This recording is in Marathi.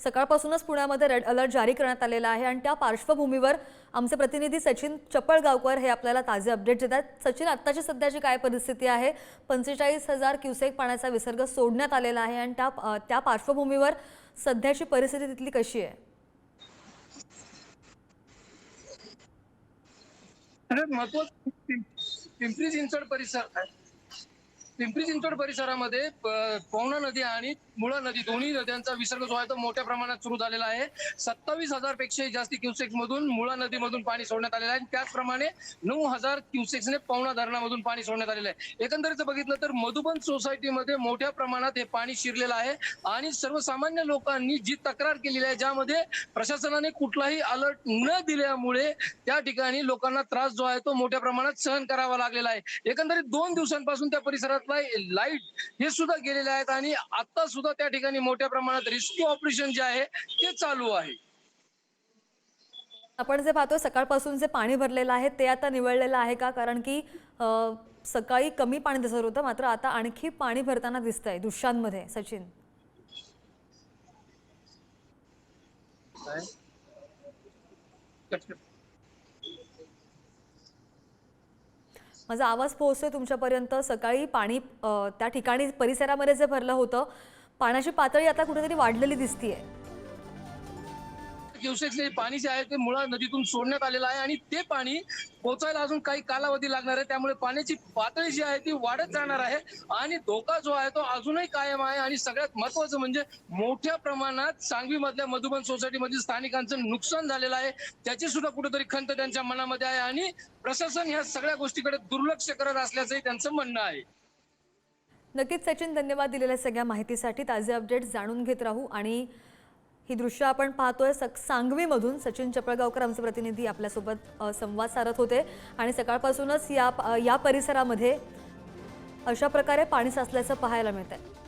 सकाळपासूनच पुण्यामध्ये रेड अलर्ट जारी करण्यात आलेला आहे आणि त्या पार्श्वभूमीवर आमचे प्रतिनिधी सचिन चपळगावकर हे आपल्याला ताजे अपडेट देतात सचिन आत्ताची सध्याची काय परिस्थिती आहे? पंचेचाळीस हजार क्युसेक पाण्याचा विसर्ग सोडण्यात आलेला आहे आणि त्या त्या पार्श्वभूमीवर सध्याची परिस्थिती तिथली कशी आहे? महत्वाचं पिंपरी चिंचवड परिसर पिंपरी चिंचवड परिसरामध्ये प- पवना नदी आणि मुळा नदी दोन्ही नद्यांचा विसर्ग जो आहे तो मोठ्या प्रमाणात सुरू झालेला आहे. सत्तावीस हजार पेक्षाही जास्त क्युसेक्स मधून मुळा नदीमधून पाणी सोडण्यात आलेलं आहे. त्याचप्रमाणे नऊ हजार क्युसेक्सने पवना धरणामधून पाणी सोडण्यात आलेलं आहे. एकंदरीत बघितलं तर मधुबन सोसायटीमध्ये मोठ्या प्रमाणात हे पाणी शिरलेलं आहे. आणि सर्वसामान्य लोकांनी जी तक्रार केलेली आहे ज्यामध्ये प्रशासनाने कुठलाही अलर्ट न दिल्यामुळे त्या ठिकाणी लोकांना त्रास जो आहे तो मोठ्या प्रमाणात सहन करावा लागलेला आहे. एकंदरीत दोन दिवसांपासून त्या परिसरात परिसरातला लाइट हे सुद्धा गेलेले आहेत आणि आता सुद्धा त्या ठिकाणी मोठ्या प्रमाणात रेस्क्यू ऑपरेशन जे आहे ते चालू आहे. आपण जे पाहतोय सकाळपासून जे पाणी भरलेलं आहे ते आता निवळलेलं आहे का? कारण की सकाळी कमी पाणी दिसत होतं मात्र आता आणखी पाणी भरताना दिसतंय दृश्यांमध्ये. सचिन. माझा आवाज पोहोचतोय तुमच्यापर्यंत. सकाळी पाणी त्या ठिकाणी परिसरामध्ये जे भरलं होतं पाण्याची पातळी आता कुठेतरी वाढलेली दिसतीये. क्युसेक्सने पाणी जे आहे ते मुळा नदीतून सोडण्यात आलेलं आहे आणि ते पाणी पोचायला अजून काही कालावधी लागणार आहे. त्यामुळे पाण्याची पातळी जी आहे ती वाढत जाणार आहे आणि धोका जो आहे तो अजूनही कायम आहे आणि सगळ्यात महत्वाचं म्हणजे मोठ्या प्रमाणात सांगवी मधल्या मधुबन सोसायटीमधील स्थानिकांचं नुकसान झालेलं आहे. त्याची सुद्धा कुठेतरी खंत त्यांच्या मनामध्ये आहे आणि प्रशासन ह्या सगळ्या गोष्टीकडे दुर्लक्ष करत असल्याचंही त्यांचं म्हणणं आहे. नक्कीच सचिन धन्यवाद दिलेल्या सगळ्या माहितीसाठी. ताजे अपडेट जाणून घेत राहू आणि ही दृश्य आपण पाहतोय. सक सांगवीमधून सचिन चपळगावकर आमचे प्रतिनिधी आपल्यासोबत संवाद साधत होते. आणि सकाळपासूनच या या परिसरामध्ये अशा प्रकारे पाणी साचल्याचं पाहायला मिळत आहे